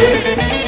Thank you.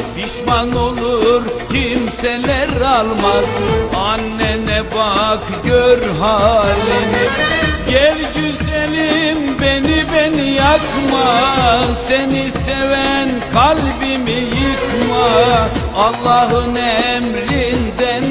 Pişman olur kimseler almaz. Annene bak gör halini. Gel güzelim beni beni yakma. Seni seven kalbimi yıkma. Allah'ın emrinden